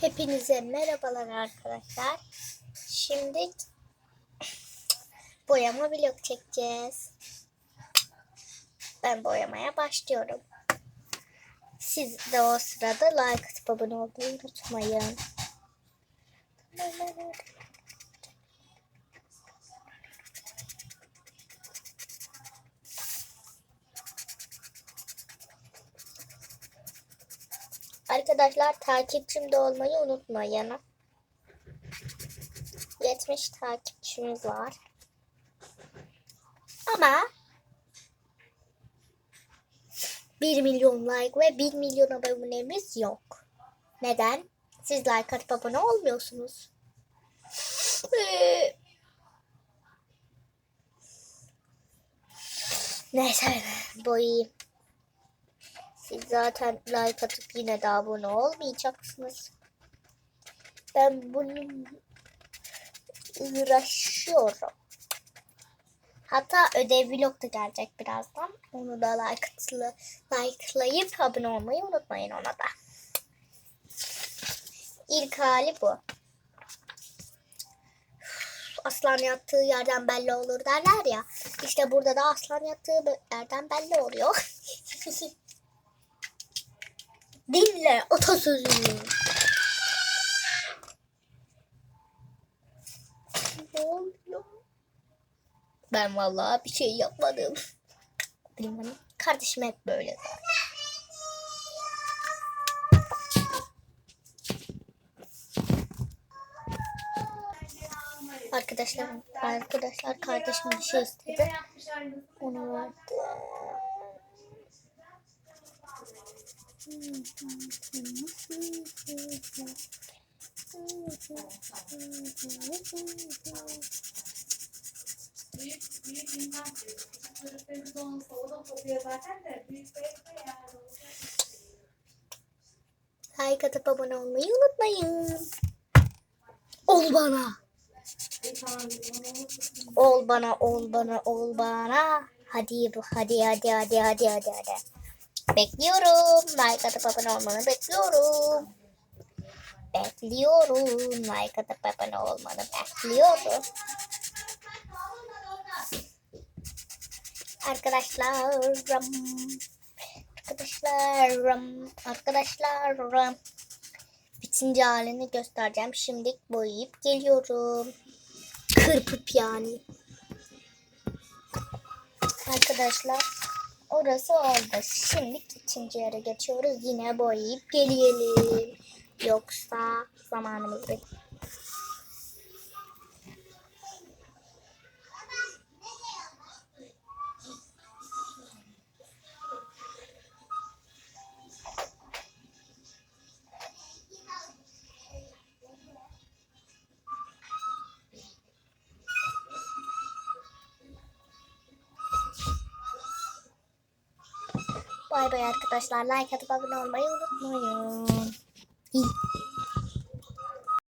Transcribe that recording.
Hepinize merhabalar arkadaşlar. Şimdi boyama vlog çekeceğiz. Ben boyamaya başlıyorum. Siz de o sırada like atıp abone olmayı unutmayın. Arkadaşlar takipçim de olmayı unutmayın. 70 takipçimiz var. Ama 1 milyon like ve 1 milyon abonemiz yok. Neden? Siz like atıp abone olmuyorsunuz. Neyse boyayayım. Siz zaten like atıp yine de abone olmayacaksınız. Ben bunun uğraşıyorum. Hatta ödev vlog da gelecek birazdan. Onu da like atılı, likelayıp abone olmayı unutmayın ona da. İlk hali bu. Aslan yattığı yerden belli olur derler ya. İşte burada da aslan yattığı yerden belli oluyor. Dinle atasözünü. Ben vallahi bir şey yapmadım. Benim kardeşim hep böyle. Arkadaşlar, arkadaşlar kardeşim bir şey istedi. Onu verdi. Büyük, büyük abone olmayı unutmayın. Ol bana. Ol bana, ol bana, ol bana. Hadi, hadi, hadi, hadi, hadi, hadi, hadi. Bekliyorum. Like atıp abone olmanı bekliyorum. Bekliyorum. Like atıp abone olmanı bekliyorum. Arkadaşlar, arkadaşlar, arkadaşlar. Bitince halini göstereceğim. Şimdi boyayıp geliyorum. Kırpıp yani. Arkadaşlar orası oldu. Şimdi ikinci yere geçiyoruz. Yine boyayıp gelelim. Yoksa zamanımız bit- Bay bay arkadaşlar. Like atıp abone olmayı unutmayın. İyi.